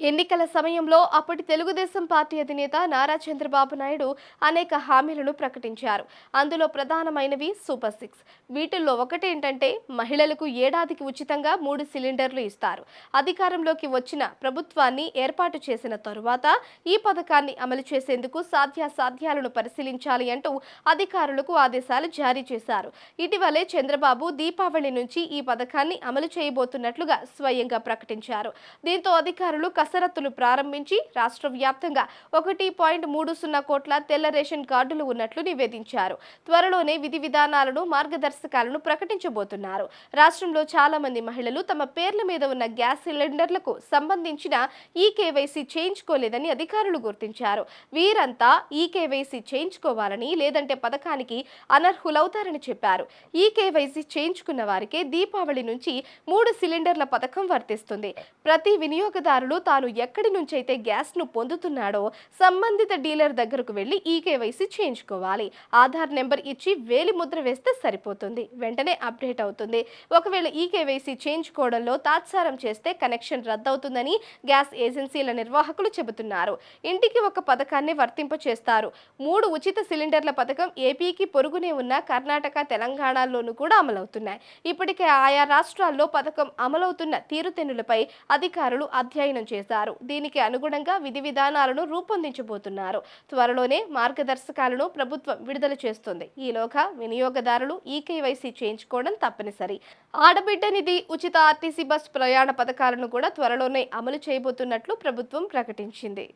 ఎన్నికల సమయంలో అప్పటి తెలుగుదేశం పార్టీ అధినేత నారా చంద్రబాబు నాయుడు అనేక హామీలను ప్రకటించారు. అందులో ప్రధానమైనవి సూపర్ సిక్స్. వీటిల్లో ఒకటేంటంటే మహిళలకు ఏడాదికి ఉచితంగా మూడు సిలిండర్లు ఇస్తారు. అధికారంలోకి వచ్చిన ప్రభుత్వాన్ని ఏర్పాటు చేసిన తరువాత ఈ పథకాన్ని అమలు చేసేందుకు సాధ్యాసాధ్యాలను పరిశీలించాలి అంటూ అధికారులకు ఆదేశాలు జారీ చేశారు. ఇటీవలే చంద్రబాబు దీపావళి నుంచి ఈ పథకాన్ని అమలు చేయబోతున్నట్లుగా స్వయంగా ప్రకటించారు. దీంతో అధికారులు కసరత్తులు ప్రారంభించి రాష్ట్ర వ్యాప్తంగా ఒకటి పాయింట్ మూడు సున్నా కోట్ల తెల్ల రేషన్ కార్డులు ఉన్నట్లు నివేదించారు. త్వరలోనే విధి విధానాలను మార్గదర్శకాలను ప్రకటించబోతున్నారు. రాష్ట్రంలో చాలా మంది మహిళలు తమ పేర్ల మీద ఉన్న గ్యాస్ సిలిండర్లకు సంబంధించిన ఈ కేవైసీ చేయించుకోలేదని అధికారులు గుర్తించారు. వీరంతా ఈ కేవైసీ చేయించుకోవాలని లేదంటే పథకానికి అనర్హులవుతారని చెప్పారు. ఈ కేవైసీ చేయించుకున్న వారికే దీపావళి నుంచి మూడు సిలిండర్ల పథకం వర్తిస్తుంది. ప్రతి వినియోగదారులు తాను తాను ఎక్కడి నుంచైతే గ్యాస్ను పొందుతున్నాడో సంబంధిత డీలర్ దగ్గరకు వెళ్ళి ఈ కేవైసీ చేయించుకోవాలి. ఆధార్ నెంబర్ ఇచ్చి వేలి ముద్ర వేస్తే సరిపోతుంది. వెంటనే అప్డేట్ అవుతుంది. ఒకవేళ ఈ కేవైసీ చేయించుకోవడంలో తాత్సారం చేస్తే కనెక్షన్ రద్దవుతుందని గ్యాస్ ఏజెన్సీల నిర్వాహకులు చెబుతున్నారు. ఇంటికి ఒక పథకాన్ని వర్తింప చేస్తారు. మూడు ఉచిత సిలిండర్ల పథకం ఏపీకి పొరుగునే ఉన్న కర్ణాటక తెలంగాణలోనూ కూడా అమలవుతున్నాయి. ఇప్పటికే ఆయా రాష్ట్రాల్లో పథకం అమలవుతున్న తీరుతెన్నులపై అధికారులు అధ్యయనం చేశారు. దీనికి అనుగుణంగా విధి విధానాలను రూపొందించబోతున్నారు. త్వరలోనే మార్గదర్శకాలను ప్రభుత్వం విడుదల చేస్తుంది. ఈలోగా వినియోగదారులు ఈ కేవైసీ చేయించుకోవడం తప్పనిసరి. ఆడబిడ్డ నిధి ఉచిత ఆర్టీసీ బస్ ప్రయాణ పథకాలను కూడా త్వరలోనే అమలు చేయబోతున్నట్లు ప్రభుత్వం ప్రకటించింది.